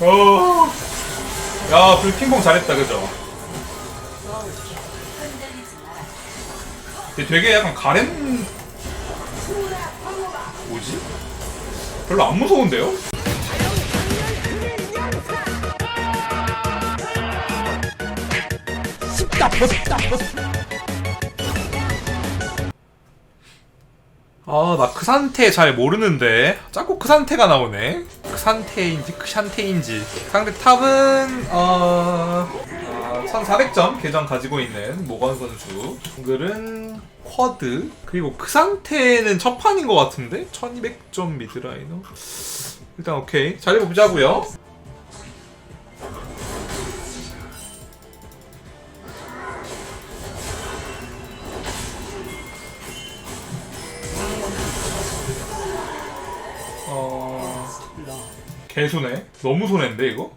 어. 야, 불 핑퐁 잘했다, 그죠? 되게 약간 가렌 뭐지? 별로 안 무서운데요? 아, 나그 상태 잘 모르는데. 자꾸 그 상태가 나오네. 그 상태인지 그 샨테인지. 상대 탑은 어... 아, 1400점 계정 가지고 있는 모건 선수. 정글은 쿼드. 그리고 그 상태는 첫 판인 것 같은데? 1200점 미드라이너. 일단 오케이. 자리 보자고요. 개손해? 너무 손해인데 이거?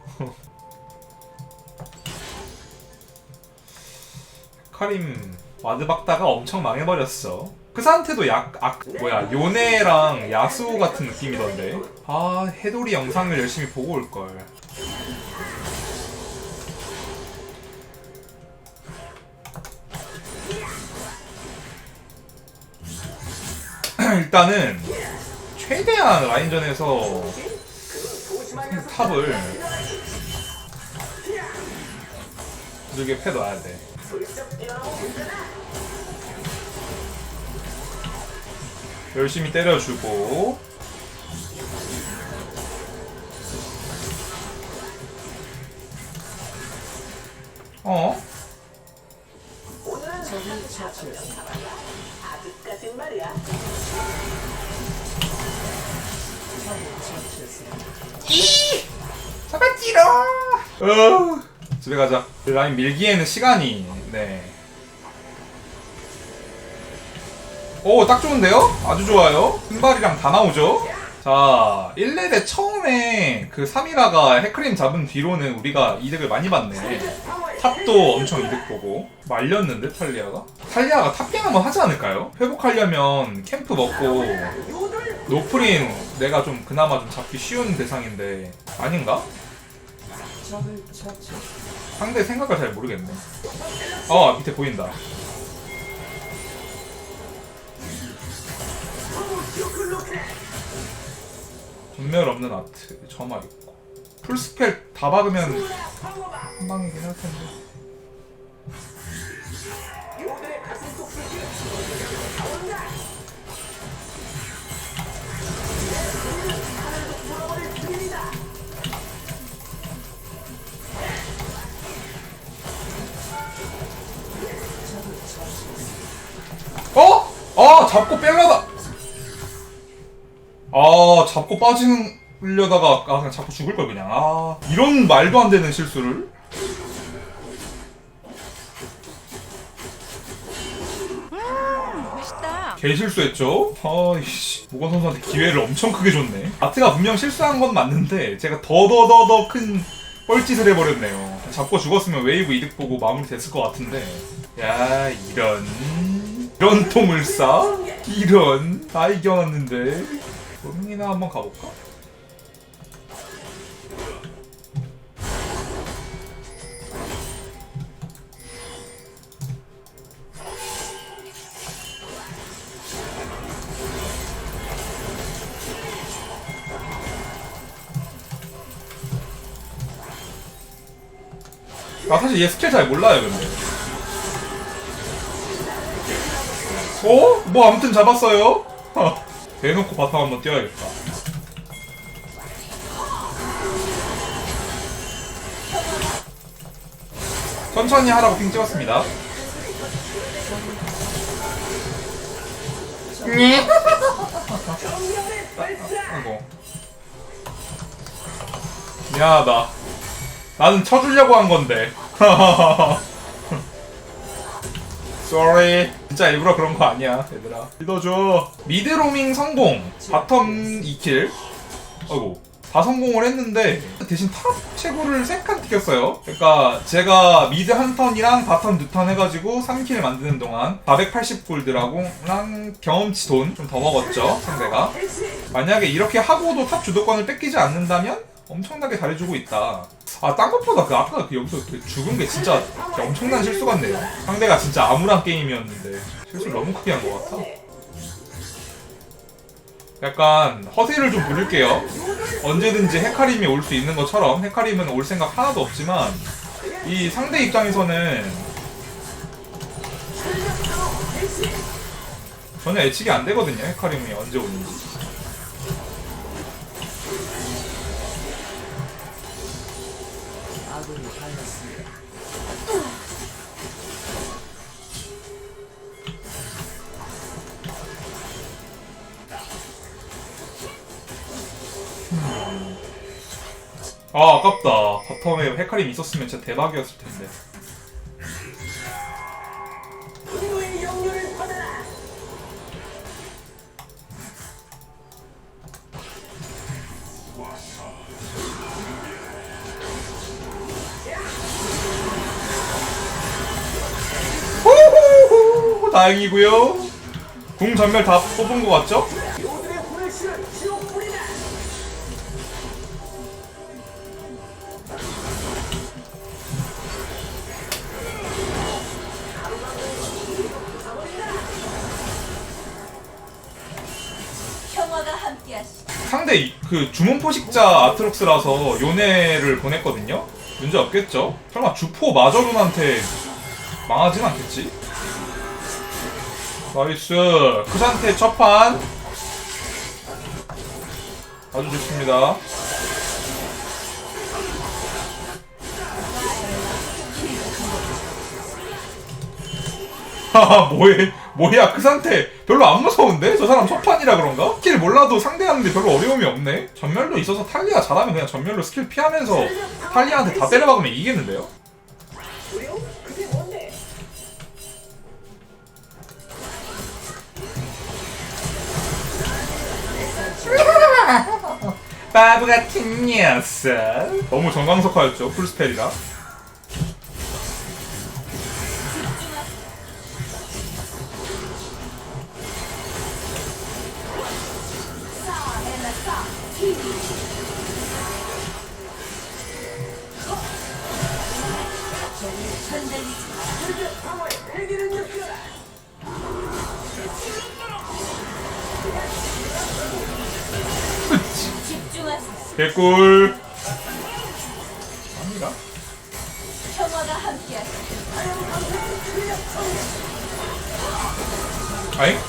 카림 와드 박다가 엄청 망해버렸어 그 상태도 약, 악, 뭐야 요네랑 야스오 같은 느낌이던데 아 해돌이 영상을 열심히 보고 올걸 일단은 최대한 라인전에서 탑을 두들겨 패놔야 돼. 열심히 때려주고 어? 어, 집에 가자. 라인 밀기에는 시간이, 네. 오, 딱 좋은데요? 아주 좋아요. 신발이랑 다 나오죠? 자, 1레대 처음에 그 3이라가 해크림 잡은 뒤로는 우리가 이득을 많이 봤네. 탑도 엄청 이득 보고. 말렸는데, 탈리아가? 탈리아가 탑갱 한번 하지 않을까요? 회복하려면 캠프 먹고, 노프린 내가 좀 그나마 좀 잡기 쉬운 대상인데, 아닌가? 상대 생각을 잘 모르겠네. 어, 밑에 보인다. 전멸 없는 아트, 점화 있고. 풀 스펠 다 박으면 한 방이긴 할 텐데. 아, 잡고 뺄려다. 아, 잡고 빠지려다가 아, 그냥 잡고 죽을 걸 그냥. 아, 이런 말도 안 되는 실수를? 맛있다. 개 실수했죠? 아이씨, 모건 선수한테 기회를 엄청 크게 줬네. 아트가 분명 실수한 건 맞는데 제가 더더더더 큰 뻘짓을 해버렸네요. 잡고 죽었으면 웨이브 이득 보고 마무리 됐을 것 같은데. 야, 이런. 이런 통을 싸? 이런. 다 이겨놨는데. 로밍이나 한번 가볼까? 나 사실 얘 스킬 잘 몰라요, 근데. 어? 뭐 아무튼 잡았어요? 대놓고 바텀 한번 뛰어야겠다. 천천히 하라고 핑 찍었습니다. 니? 아이고. 미안하다. 나는 쳐주려고 한 건데. Sorry. 진짜 일부러 그런 거 아니야, 얘들아. 믿어줘. 미드 로밍 성공. 바텀 2킬. 아이고. 다 성공을 했는데 대신 탑 최고를 3칸 튀겼어요. 그러니까 제가 미드 한 턴이랑 바텀 두 턴 해가지고 3킬 만드는 동안 480골드라고랑 경험치 돈 좀 더 먹었죠, 상대가. 만약에 이렇게 하고도 탑 주도권을 뺏기지 않는다면 엄청나게 잘해주고 있다. 아, 딴 것보다 그 아까 그 여기서 그 죽은 게 진짜, 엄청난 실수 같네요. 상대가 진짜 암울한 게임이었는데 실수를 너무 크게 한 것 같아. 약간 허세를 좀 부릴게요. 언제든지 헤카림이 올 수 있는 것처럼 헤카림은 올 생각 하나도 없지만 이 상대 입장에서는 전혀 예측이 안 되거든요. 헤카림이 언제 오는지. 아 아깝다. 바텀에 헤카림 있었으면 진짜 대박이었을 텐데. 다행이고요. 궁 전멸 다 뽑은 것 같죠? 그 주문 포식자 아트록스라서 요네를 보냈거든요. 문제 없겠죠? 설마 주포 마저룬한테 망하진 않겠지? 나이스 그 상태 첫판 아주 좋습니다. 하하 뭐해 뭐야 그 상태. 별로 안 무서운데? 저 사람 첫판이라 그런가? 스킬 몰라도 상대하는데 별로 어려움이 없네. 전멸로 있어서 탈리아 잘하면 그냥 전멸로 스킬 피하면서 탈리아한테 다 때려박으면 이기겠는데요? 바보 같은 녀석. 너무 정광석화였죠 풀스펠이라 개꿀 아니라 평화가 함께하시. 아잉?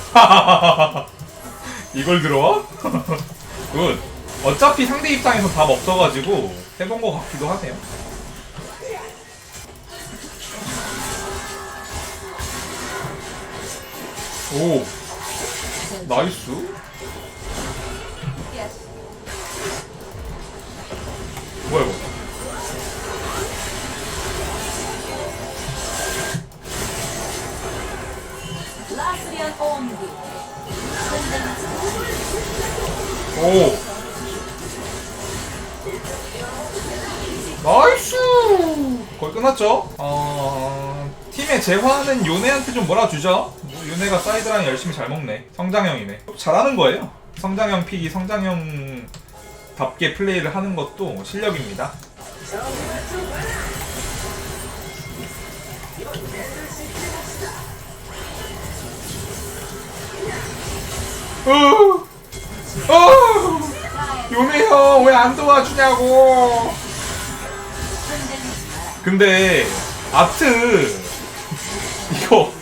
이걸 들어와? 굿. 어차피 상대 입장에서 답 없어가지고 해본 것 같기도 하네요. 오, 나이스. 온기. 오. 나이스! 거의 끝났죠? 어... 팀의 재화는 요네한테 좀 몰아주죠? 뭐 요네가 사이드라인 열심히 잘 먹네. 성장형이네. 잘하는 거예요. 성장형 픽이 성장형답게 플레이를 하는 것도 실력입니다. 어! 어! 요네 형왜 안 도와주냐고. 근데 아트 이거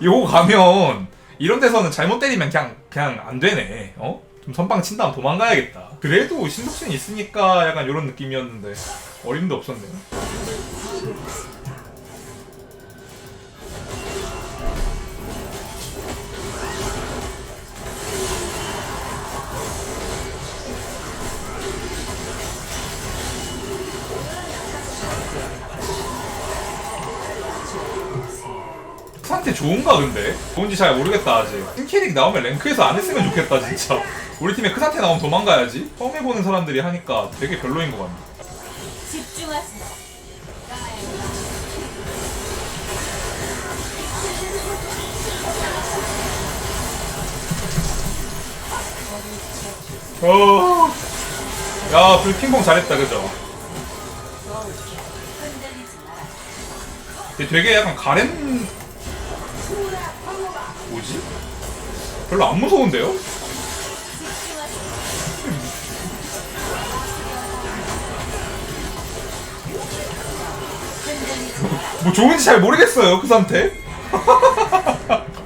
이거 가면 이런 데서는 잘못 때리면 그냥 그냥 안 되네. 어? 좀 선빵 친 다음 도망가야겠다. 그래도 신속신 있으니까 약간 이런 느낌이었는데 어림도 없었네요. 상태 좋은가 근데? 좋은지 잘 모르겠다 아직 팀캐릭 나오면 랭크에서 안 했으면 좋겠다 진짜 우리 팀에 그 상태 나오면 도망가야지 처음 해보는 사람들이 하니까 되게 별로인 것 같네 집중하세요. 어... 야, 불 핑퐁 잘했다, 그죠? 되게 약간 가렌 별로 안 무서운데요? 뭐 좋은지 잘 모르겠어요 그 상태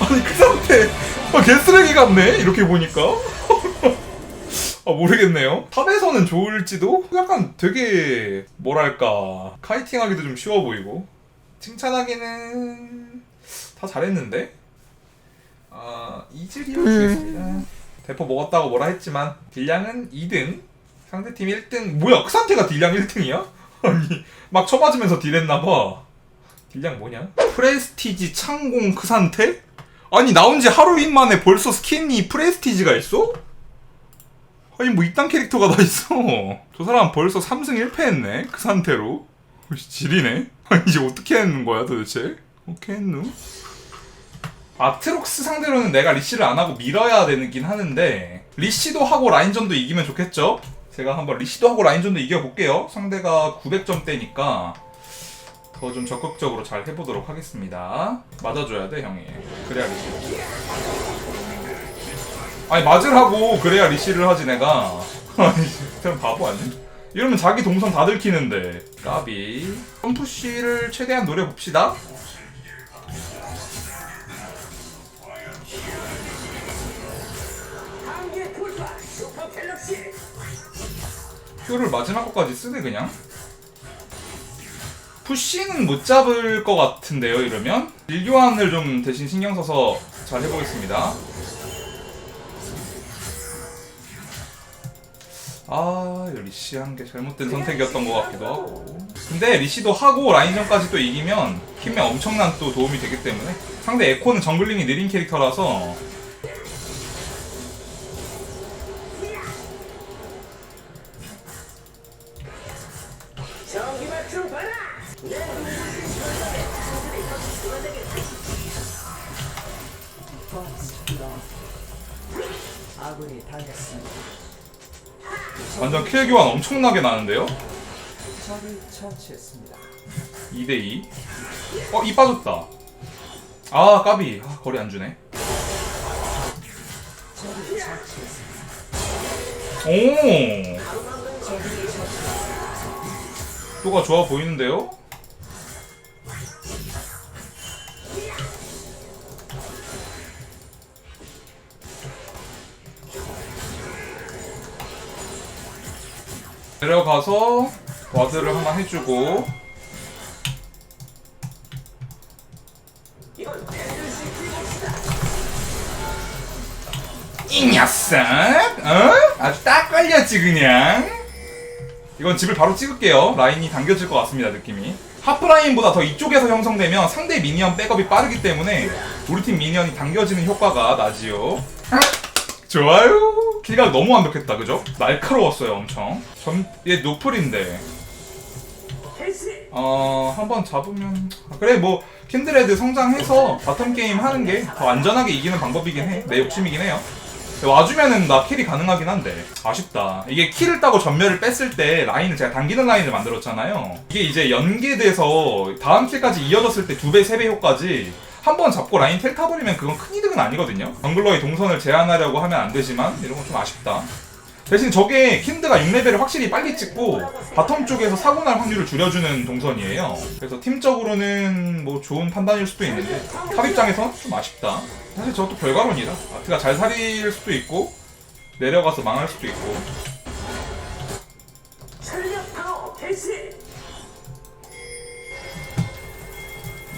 아니 그 상태 아, 개쓰레기 같네 이렇게 보니까. 아 모르겠네요. 탑에서는 좋을지도 약간 되게 뭐랄까 카이팅하기도 좀 쉬워 보이고. 칭찬하기는 다 잘했는데? 아 이즈리오 주겠습니다. 대포 먹었다고 뭐라 했지만 딜량은 2등 상대팀 1등. 뭐야 그 상태가 딜량 1등이야? 아니 막 쳐맞으면서 딜했나봐. 딜량 뭐냐? 프레스티지 창공 그 상태? 아니 나온 지 하루인 만에 벌써 스킨이 프레스티지가 있어? 아니 뭐 이딴 캐릭터가 다 있어. 저 사람 벌써 3승 1패 했네 그 상태로. 어이씨, 지리네. 아니 이제 어떻게 했는 거야 도대체 했누? 아트록스 상대로는 내가 리시를 안 하고 밀어야 되긴 하는데 리시도 하고 라인전도 이기면 좋겠죠? 제가 한번 리시도 하고 라인전도 이겨볼게요. 상대가 900점대니까 더 좀 적극적으로 잘 해보도록 하겠습니다. 맞아줘야 돼 형이. 그래야 리시. 아니 맞으라고 그래야 리시를 하지 내가. 아니 그냥 바보 아니? 이러면 자기 동선 다 들키는데 까비. 펌프씨를 최대한 노려봅시다. 큐를 마지막 것까지 쓰네 그냥. 푸시는 못 잡을 것 같은데요 이러면? 일교환을 좀 대신 신경 써서 잘 해보겠습니다. 아 리시 한 게 잘못된 선택이었던 것 같기도 하고. 근데 리시도 하고 라인전까지 또 이기면 힘에 엄청난 또 도움이 되기 때문에 상대 에코는 정글링이 느린 캐릭터라서 아군이 당했습니다. 완전 킬 교환 엄청나게 나는데요 적을 처치했습니다. 2대2 어? 이 빠졌다 아 까비 아, 거리 안 주네 적을 처치했습니다. 오 또가 좋아 보이는데요? 내려가서 와드를 하나 해주고. 이 녀석 어? 아주 딱 걸렸지 그냥. 이건 집을 바로 찍을게요. 라인이 당겨질 것 같습니다 느낌이. 하프라인보다 더 이쪽에서 형성되면 상대 미니언 백업이 빠르기 때문에 우리 팀 미니언이 당겨지는 효과가 나지요. 좋아요 킬각 너무 완벽했다 그죠? 날카로웠어요 엄청 전, 얘 노플인데! 어, 한번 잡으면. 아, 그래, 뭐, 킨드레드 성장해서 바텀 게임 하는 게 더 안전하게 이기는 방법이긴 해. 내 욕심이긴 해요. 와주면은 나 킬이 가능하긴 한데. 아쉽다. 이게 킬을 따고 전멸을 뺐을 때 라인을 제가 당기는 라인을 만들었잖아요. 이게 이제 연계돼서 다음 킬까지 이어졌을 때 두 배, 세 배 효과지. 한 번 잡고 라인 텔 타버리면 그건 큰 이득은 아니거든요. 정글러의 동선을 제한하려고 하면 안 되지만 이런 건 좀 아쉽다. 대신 저게 킨드가 6레벨을 확실히 빨리 찍고 바텀 쪽에서 사고 날 확률을 줄여주는 동선이에요. 그래서 팀적으로는 뭐 좋은 판단일 수도 있는데 탑 입장에서 좀 아쉽다. 사실 저것도 결과론이라 아트가 잘 살릴 수도 있고 내려가서 망할 수도 있고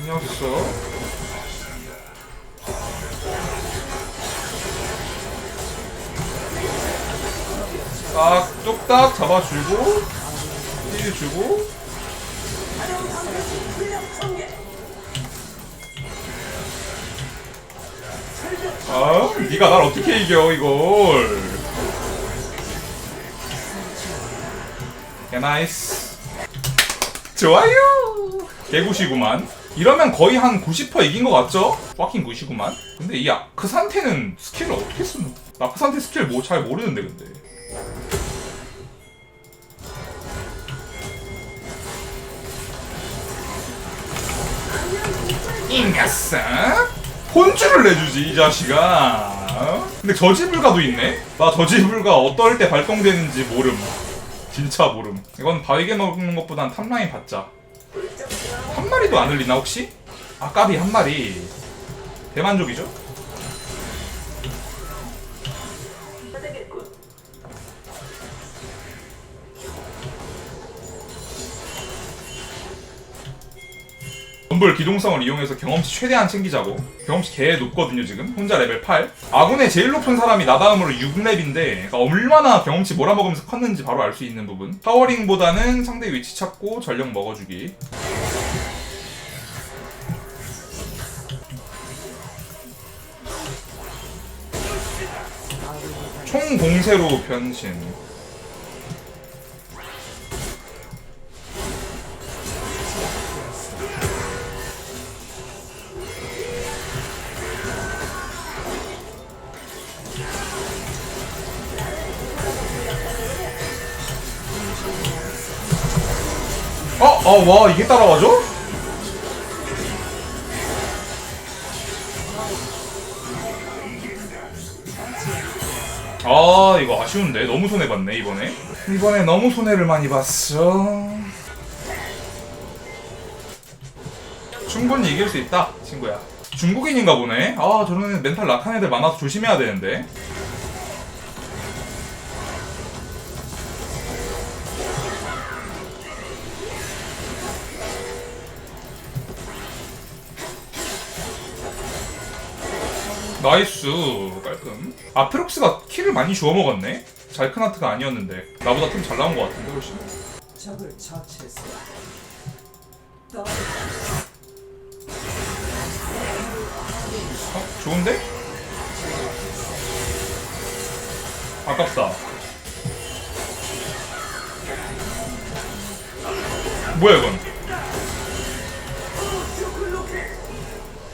캐 딱 뚝딱 잡아주고 힐 주고 아, 네가 날 어떻게 이겨 이걸? 야 나이스. 좋아요. 개구시구만. 이러면 거의 한 90% 이긴 것 같죠? 빡킹 구시구만. 근데 이 그 상태는 스킬을 어떻게 쓰노? 나프산테 스킬 뭐 잘 모르는데 근데 인가스 혼쭐을 내주지 이 자식아. 어? 근데 저지불가도 있네? 나 저지불가 어떨 때 발동되는지 모름. 진짜 모름. 이건 바위게 먹는 것보단 탑라인 받자. 한 마리도 안 흘리나 혹시? 아 까비 한 마리. 대만족이죠? 덤블 기동성을 이용해서 경험치 최대한 챙기자고. 경험치 개 높거든요 지금. 혼자 레벨 8 아군의 제일 높은 사람이 나 다음으로 6렙인데 그러니까 얼마나 경험치 몰아먹으면서 컸는지 바로 알 수 있는 부분. 파워링보다는 상대 위치 찾고 전력 먹어주기. 총 공세로 변신 어? 어, 와, 이게 따라와줘? 아, 이거 아쉬운데. 너무 손해봤네, 이번에. 이번에 너무 손해를 많이 봤어. 충분히 이길 수 있다, 친구야. 중국인인가 보네. 아, 저런 멘탈 약한 애들 많아서 조심해야 되는데. 나이스 깔끔 아프록스가 킬을 많이 주워 먹었네 잘크나트가 아니었는데 나보다 좀 잘 나온 것 같은데 훨씬 적을 처치했습니다. 어? 좋은데? 아깝다 뭐야 이건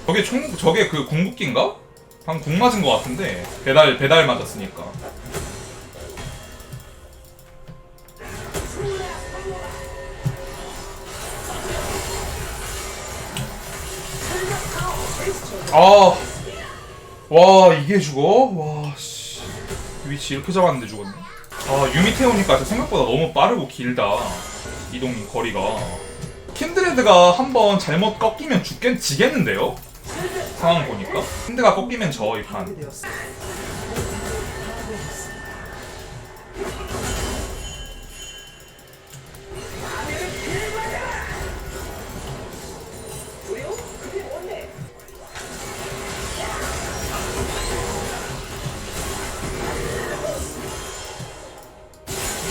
저게 총 저게 그 궁극기인가? 방금 궁 맞은 것 같은데 배달 배달 맞았으니까 아, 와 이게 죽어? 와 씨, 위치 이렇게 잡았는데 죽었네. 아 유미 태우니까 생각보다 너무 빠르고 길다. 이동 거리가. 킨드레드가 한번 잘못 꺾이면 죽겠 지겠는데요? 상황 보니까 킨드가 꺾이면 져이 판. 파괴되었습니다.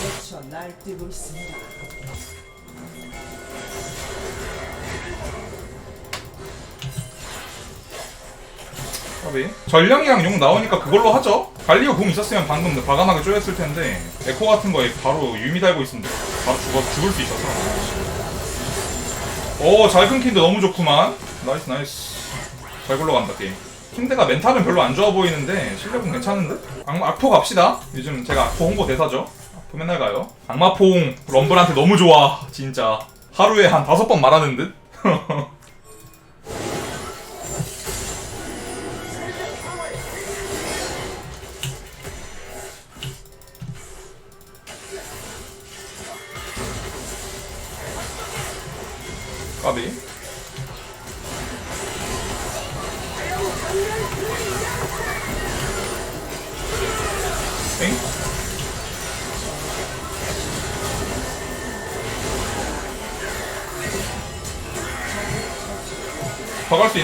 미쳐 날뛰고 있습니다. 까비. 전령이랑 용 나오니까 그걸로 하죠. 갈리오 공 있었으면 방금 과감하게 쪼였을 텐데 에코 같은 거에 바로 유미 달고 있으면 바로 죽어 죽을 수 있어서. 오, 잘 끊긴데 너무 좋구만. 나이스 나이스. 잘 굴러간다 게임. 킨드가 멘탈은 별로 안 좋아 보이는데 실력은 괜찮은데? 악마, 악포 갑시다. 요즘 제가 악포 홍보 대사죠. 악포 맨날 가요. 악마포옹 럼블한테 너무 좋아. 진짜. 하루에 한 다섯 번 말하는 듯?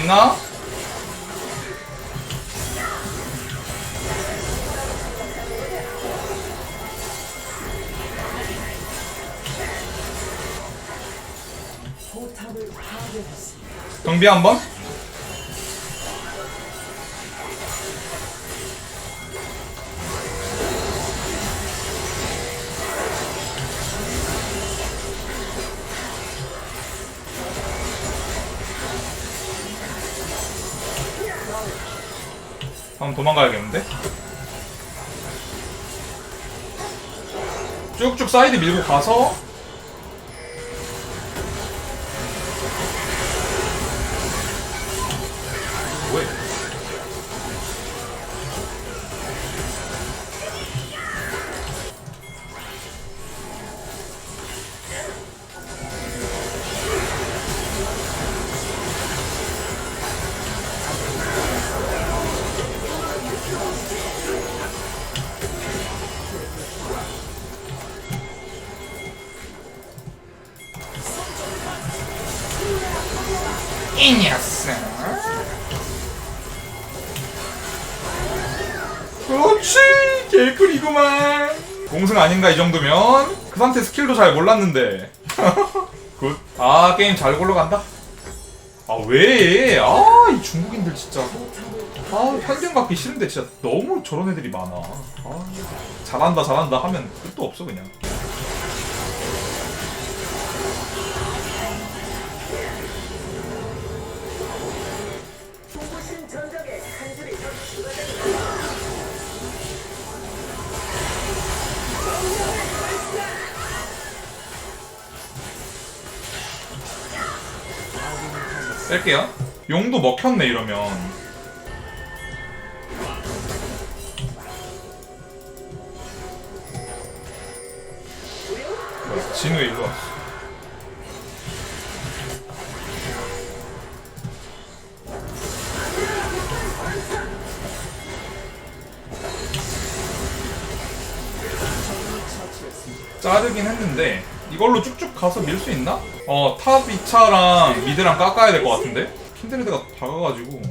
있나? 경비 한 번? 도망가야겠는데? 쭉쭉 사이드 밀고 가서 개꿀이구만 공승 아닌가 이 정도면? 그 상태 스킬도 잘 몰랐는데. 굿 아 게임 잘 굴러간다? 아 왜? 아 이 중국인들 진짜. 아 편견 갖기 싫은데 진짜 너무 저런 애들이 많아. 아 잘한다 잘한다 하면 끝도 없어 그냥 뺄게요. 용도 먹혔네 이러면. 진우 일로 왔어. 자르긴 했는데 이걸로 쭉쭉 가서 밀 수 있나? 어, 탑 2차랑 미드랑 깎아야 될 것 같은데? 킨드레드가 다가가지고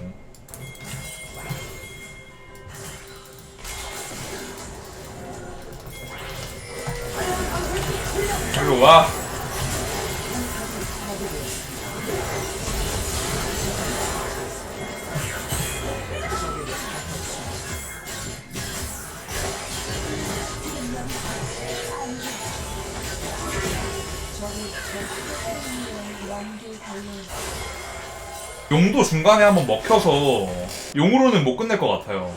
일로 와 중간에 한번 먹혀서 용으로는 못 끝낼 것 같아요.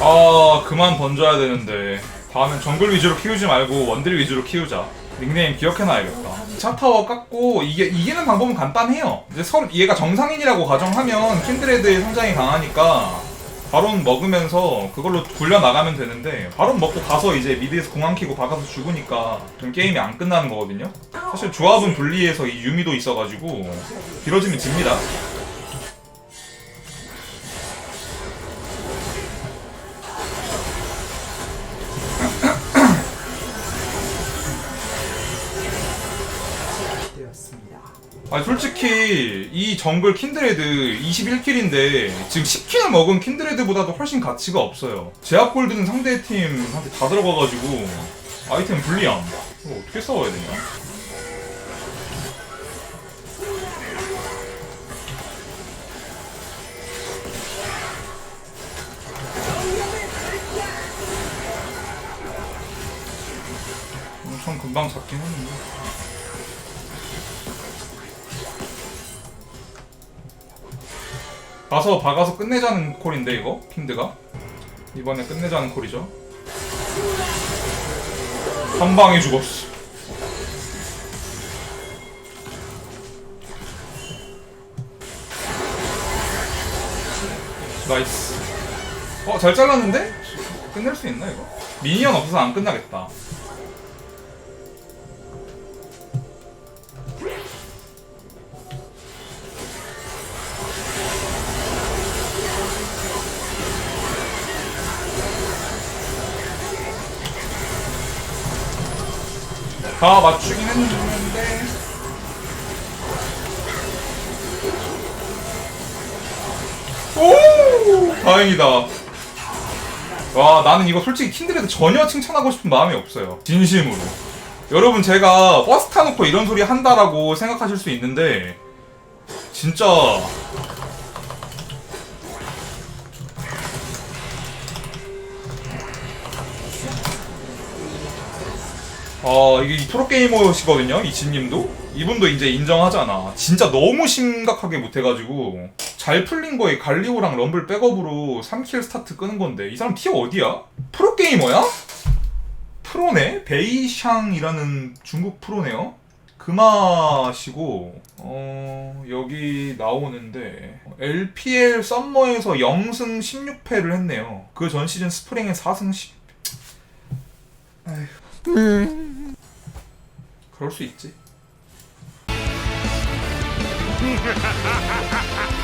아 그만 던져야 되는데. 다음엔 정글 위주로 키우지 말고 원딜 위주로 키우자. 닉네임 기억해놔야겠다. 차타워 깎고 이게 이기는 방법은 간단해요. 이제 서로 얘가 정상인이라고 가정하면 킨드레드의 성장이 강하니까 바론 먹으면서 그걸로 굴려 나가면 되는데 바론 먹고 가서 이제 미드에서 공항 키고 박아서 죽으니까 좀 게임이 안 끝나는 거거든요. 사실 조합은 불리해서 이 유미도 있어가지고 길어지면 집니다. 아니 솔직히 이 정글 킨드레드 21킬인데 지금 10킬을 먹은 킨드레드보다도 훨씬 가치가 없어요. 제압 골드는 상대 팀한테 다 들어가가지고 아이템 불리함. 이거 어떻게 싸워야 되냐? 엄청 금방 잡긴 했는데 가서 박아서 끝내자는 콜인데 이거? 킨드가? 이번에 끝내자는 콜이죠. 한 방에 죽었어. 나이스. 어 잘 잘랐는데? 끝낼 수 있나 이거? 미니언 없어서 안 끝나겠다 다 맞추긴 했는데. 오! 다행이다. 와 나는 이거 솔직히 킨드레드 전혀 칭찬하고 싶은 마음이 없어요. 진심으로. 여러분 제가 버스 타놓고 이런 소리 한다라고 생각하실 수 있는데 진짜 아 이게 이 프로게이머시거든요 이 진님도 이분도 이제 인정하잖아 진짜 너무 심각하게 못해가지고 잘 풀린 거에 갈리오랑 럼블 백업으로 3킬 스타트 끄는 건데 이 사람 티어 어디야? 프로게이머야? 프로네? 베이샹이라는 중국 프로네요 금화시고 어 여기 나오는데 LPL 썸머에서 0승 16패를 했네요 그 전 시즌 스프링에 4승 10 그럴 수 있지.